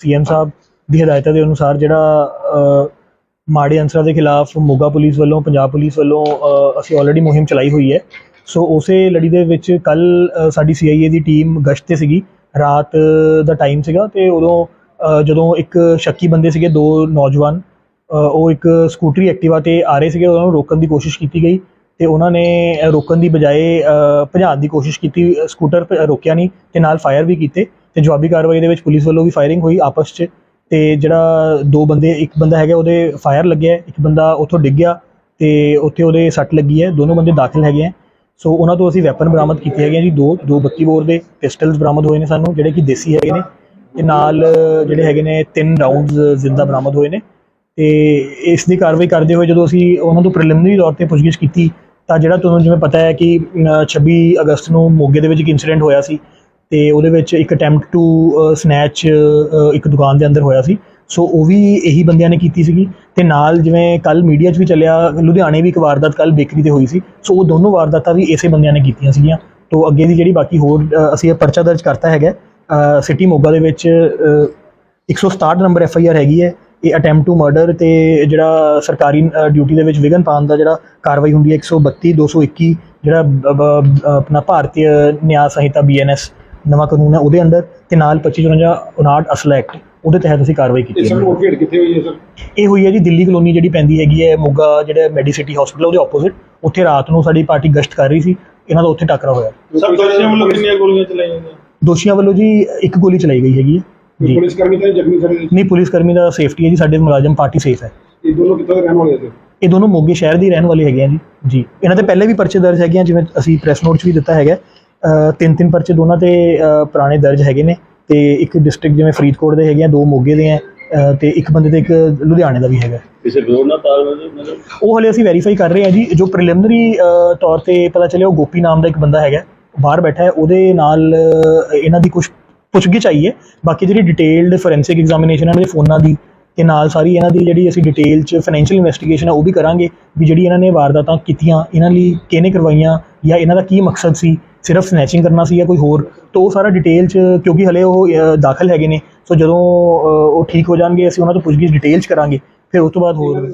CM ਸਾਹਿਬ ਦੀ ਹਦਾਇਤਾਂ ਦੇ ਅਨੁਸਾਰ ਜਿਹੜਾ ਮਾੜੇ ਅਨਸਰਾਂ ਦੇ ਖਿਲਾਫ ਮੋਗਾ ਪੁਲਿਸ ਵੱਲੋਂ ਪੰਜਾਬ ਪੁਲਿਸ ਵੱਲੋਂ ਅਸੀਂ ਆਲਰੇਡੀ ਮੁਹਿੰਮ ਚਲਾਈ ਹੋਈ ਹੈ। ਸੋ ਉਸੇ ਲੜੀ ਦੇ ਵਿੱਚ ਕੱਲ ਸਾਡੀ ਸੀਆਈਏ ਦੀ ਟੀਮ ਗਸ਼ਤ ਤੇ ਸੀਗੀ। ਰਾਤ ਦਾ ਟਾਈਮ ਸੀਗਾ ਤੇ ਉਦੋਂ ਜਦੋਂ ਇੱਕ ਸ਼ੱਕੀ ਬੰਦੇ ਸੀਗੇ ਦੋ ਨੌਜਵਾਨ ਉਹ ਇੱਕ ਸਕੂਟਰੀ ਐਕਟਿਵਾ ਤੇ ਆ ਰਹੇ ਸੀਗੇ ਉਹਨਾਂ ਨੂੰ ਰੋਕਣ ਦੀ ਕੋਸ਼ਿਸ਼ ਕੀਤੀ ਗਈ ਤੇ ਉਹਨਾਂ ਨੇ ਰੋਕਣ ਦੀ ਬਜਾਏ ਅ, ਭਜਾਉਣ ਦੀ ਕੋਸ਼ਿਸ਼ ਕੀਤੀ। ਸਕੂਟਰ ਰੋਕਿਆ ਨਹੀਂ ਤੇ ਨਾਲ ਫਾਇਰ ਵੀ ਕੀਤੇ। ਤੇ ਜਵਾਬੀ ਕਾਰਵਾਈ ਦੇ ਵਿੱਚ ਪੁਲਿਸ ਵੱਲੋਂ ਵੀ ਫਾਇਰਿੰਗ ਹੋਈ ਆਪਸ 'ਚ ਤੇ ਜਿਹੜਾ ਦੋ ਬੰਦੇ ਇੱਕ ਬੰਦਾ ਹੈਗਾ ਉਹਦੇ ਫਾਇਰ ਲੱਗਿਆ ਇੱਕ ਬੰਦਾ ਉੱਥੋਂ ਡਿੱਗ ਗਿਆ ਤੇ ਉੱਥੇ ਉਹਦੇ ਸੱਟ ਲੱਗੀ ਹੈ ਦੋਨੋਂ ਬੰਦੇ ਦਾਖਲ ਹੈਗੇ ਹੈ ਸੋ ਉਹਨਾਂ ਤੋਂ ਅਸੀਂ ਵੈਪਨ ਬਰਾਮਦ ਕੀਤੇ ਹੈਗੇ ਜੀ ਦੋ ਦੋ 32 ਬੋਰ ਦੇ ਪਿਸਟਲਸ ਬਰਾਮਦ ਹੋਏ ਨੇ ਸਾਨੂੰ ਜਿਹੜੇ ਕਿ ਦੇਸੀ ਹੈਗੇ ਨੇ ਤੇ ਨਾਲ ਜਿਹੜੇ ਹੈਗੇ ਨੇ ਤਿੰਨ ਰਾਉਂਡਸ ਜ਼ਿੰਦਾ ਬਰਾਮਦ ਹੋਏ ਨੇ। ਤੇ ਇਸ ਦੀ ਕਾਰਵਾਈ ਕਰਦੇ ਹੋਏ ਜਦੋਂ ਅਸੀਂ ਉਹਨਾਂ ਤੋਂ ਪ੍ਰੀਲਿਮਿਨਰੀ ਤੌਰ ਤੇ ਪੁੱਛਗਿੱਛ ਕੀਤੀ ਤਾਂ ਜਿਹੜਾ ਤੁਹਾਨੂੰ ਜਿਵੇਂ ਪਤਾ ਹੈ ਕਿ ਅ, 26 ਅਗਸਤ ਨੂੰ ਮੋਗੇ ਦੇ ਵਿੱਚ ਇੱਕ ਇਨਸੀਡੈਂਟ ਹੋਇਆ ਸੀ ਤੇ ਉਹਦੇ ਵਿੱਚ ਇੱਕ ਅਟੈਂਪਟ ਟੂ ਸਨੈਚ ਇੱਕ ਦੁਕਾਨ ਦੇ ਅੰਦਰ ਹੋਇਆ ਸੀ। ਸੋ ਉਹ ਵੀ ਇਹੀ ਬੰਦਿਆਂ ਨੇ ਕੀਤੀ ਸੀਗੀ। ਤੇ ਨਾਲ ਜਿਵੇਂ ਕੱਲ ਮੀਡੀਆ 'ਚ ਵੀ ਚੱਲਿਆ ਲੁਧਿਆਣੇ ਵੀ ਇੱਕ ਵਾਰਦਾਤ ਕੱਲ ਬੇਕਰੀ ਤੇ ਹੋਈ ਸੀ। ਸੋ ਉਹ ਦੋਨੋਂ ਵਾਰਦਾਤਾਂ ਵੀ ਇਸੇ ਬੰਦਿਆਂ ਨੇ ਕੀਤੀਆਂ ਸੀਗੀਆਂ। ਤੋਂ ਅੱਗੇ ਦੀ ਜਿਹੜੀ ਬਾਕੀ ਹੋਰ ਅਸੀਂ ਇਹ ਪਰਚਾ ਦਰਜ ਕਰਤਾ ਹੈਗਾ ਸਿਟੀ ਮੋਗਾ ਦੇ ਵਿੱਚ ਅ, 167 ਨੰਬਰ ਐਫ ਆਈ ਆਰ ਹੈਗੀ ਹੈ। ਇਹ ਅਟੈਂਪਟ ਟੂ ਮਰਡਰ ਤੇ ਜਿਹੜਾ ਸਰਕਾਰੀ ਡਿਊਟੀ ਦੇ ਵਿੱਚ ਵਿਗਨ ਪਾਉਣ ਦਾ ਜਿਹੜਾ ਕਾਰਵਾਈ ਹੁੰਦੀ ਹੈ 132 221 ਜਿਹੜਾ ਬ- ਬ- ਆਪਣਾ ਭਾਰਤੀ ਨਿਆਂ ਸੰਹਿਤਾ ਬੀਐਨਐਸ ਨਵਾਂ ਕਾਨੂੰਨ ਹੈ ਉਹਦੇ ਅੰਦਰ ਤੇ ਨਾਲ 2554 59 ਅਸਲਾ ਐਕਟ ਉਹਦੇ ਤਹਿਤ ਅਸੀਂ ਕਾਰਵਾਈ ਕੀਤੀ ਇਹ ਸਰ ਹੈ ਮੁਰਗੇੜ ਕਿੱਥੇ ਹੋਈ ਹੈ ਸਰ? ਇਹ ਹੋਈ ਹੈ ਜੀ ਦਿੱਲੀ ਕਲੋਨੀ ਜਿਹੜੀ ਪੈਂਦੀ ਹੈਗੀ ਹੈ ਮੋਗਾ ਜਿਹੜਾ ਮੈਡੀਸਿਟੀ ਹਸਪੀਟਲ ਉਹਦੇ ਆਪੋਜ਼ਿਟ ਉੱਥੇ ਰਾਤ ਨੂੰ ਸਾਡੀ ਪਾਰਟੀ ਗਸ਼ਤ ਕਰ ਰਹੀ ਸੀ ਇਹਨਾਂ ਦਾ ਉੱਥੇ ਟੱਕਰਾ ਹੋਇਆ। ਸਰ ਦੋਸ਼ੀਆਂ ਵੱਲੋਂ ਕਿੰਨੀਆਂ ਗੋਲੀਆਂ ਚਲਾਈਆਂ ਗਈਆਂ? ਦੋਸ਼ੀਆਂ ਵੱਲੋਂ ਜੀ ਇੱਕ ਗੋਲੀ ਚਲਾਈ ਗਈ ਹੈਗੀ ਹੈ। ਜੀ। ਪੁਲਿਸ ਕਰਮੀ ਤਾਂ ਜ਼ਖਮੀ ਸਰ ਇਹ ਨਹੀਂ ਪੁਲਿਸ ਕਰਮੀ ਦਾ ਸੇਫਟੀ ਹੈ ਜੀ ਸਾਡੇ ਮੁਲਾਜ਼ਮ ਪਾਰਟੀ ਸੇਫ ਹੈ। ਦੋਨੋਂ ਕਿੱਥੋਂ ਦੇ ਰਹਿਣ ਵਾਲੇ ਸੀ ਇਹ ਦੋਨੋਂ ਮੋਗੇ ਸ਼ਹਿਰ ਦੇ ਹੀ ਰਹਿਣ ਵਾਲੇ ਹੈਗੇ ਆ ਜੀ। ਜੀ ਇਹਨਾਂ ਦੇ ਪਹਿਲੇ ਵੀ ਪਰਚੇ ਦਰਜ ਹੈਗੇ ਆ ਜਿਵੇਂ ਅਸੀਂ ਪ੍ਰੈਸ ਨੋਟ 'ਚ ਵੀ ਦਿੱਤਾ ਹੈਗਾ ਤਿੰਨ ਤਿੰਨ ਪਰਚੇ ਦੋਨਾਂ ਤੇ ਪੁਰਾਣੇ ਦਰਜ ਹੈਗੇ ਨੇ ਤੇ ਇੱਕ ਡਿਸਟ੍ਰਿਕਟ ਜਿਵੇਂ ਫਰੀਦਕੋਟ ਦੇ ਹੈਗੇ ਆ ਦੋ ਮੋਗੇ ਦੇ ਆ ਤੇ ਇੱਕ ਬੰਦੇ ਤੇ ਇੱਕ ਲੁਧਿਆਣੇ ਦਾ ਵੀ ਹੈਗਾ। ਕਿਸੇ ਵਿਰੋਧ ਨਾਲ ਤਾਲਮੇਲ ਮਤਲਬ ਉਹ ਹਲੇ ਅਸੀਂ ਵੈਰੀਫਾਈ ਕਰ ਰਹੇ ਹਾਂ ਜੀ ਜੋ ਪ੍ਰੀਲਿਮਿਨਰੀ ਤੌਰ ਤੇ ਪਤਾ ਚੱਲਿਆ ਉਹ ਗੋਪੀ ਨਾਮ ਦਾ ਇੱਕ ਬੰਦਾ ਹੈਗਾ ਬਾਹਰ ਬੈਠਾ ਹੈ ਉਹਦੇ ਨਾਲ ਇਹਨਾਂ ਦੀ ਕੁਝ ਪੁੱਛਗਿੱਛ ਆਈ ਹੈ। ਬਾਕੀ ਜਿਹੜੀ ਡਿਟੇਲਡ ਫੋਰੈਂਸਿਕ ਐਗਜ਼ਾਮੀਨੇਸ਼ਨ ਇਹਨਾਂ ਦੇ ਫੋਨਾਂ ਦੀ ਤੇ ਨਾਲ ਸਾਰੀ ਇਹਨਾਂ ਦੀ ਜਿਹੜੀ ਅਸੀਂ ਡਿਟੇਲ ਚ ਫਾਈਨੈਂਸ਼ੀਅਲ ਇਨਵੈਸਟੀਗੇਸ਼ਨ ਹੈ ਉਹ ਵੀ ਕਰਾਂਗੇ ਵੀ ਜਿਹੜੀ ਇਹਨਾਂ ਨੇ ਵਾਰਦਾਤਾਂ ਕੀਤੀਆਂ ਇਹਨਾਂ ਲਈ ਕਿਹਨੇ ਕਰਵਾਈਆਂ ਜਾਂ ਇਹਨਾਂ ਦਾ ਕੀ ਮਕਸਦ ਸੀ ਸਿਰਫ ਸਨੈਚਿੰਗ ਕਰਨਾ ਸੀ ਜਾਂ ਕੋਈ ਹੋਰ ਤਾਂ ਉਹ ਸਾਰਾ ਡਿਟੇਲ ਚ ਕਿਉਂਕਿ ਹਲੇ ਉਹ ਦਾਖਲ ਹੈਗੇ ਨੇ ਸੋ ਜਦੋਂ ਅ, ਉਹ ਠੀਕ ਹੋ ਜਾਣਗੇ ਅਸੀਂ ਉਹਨਾਂ ਤੋਂ ਪੁੱਛਗਿੱਛ ਡਿਟੇਲ ਚ ਕਰਾਂਗੇ ਫਿਰ ਉਸ ਤੋਂ ਬਾਅਦ ਹੋਰ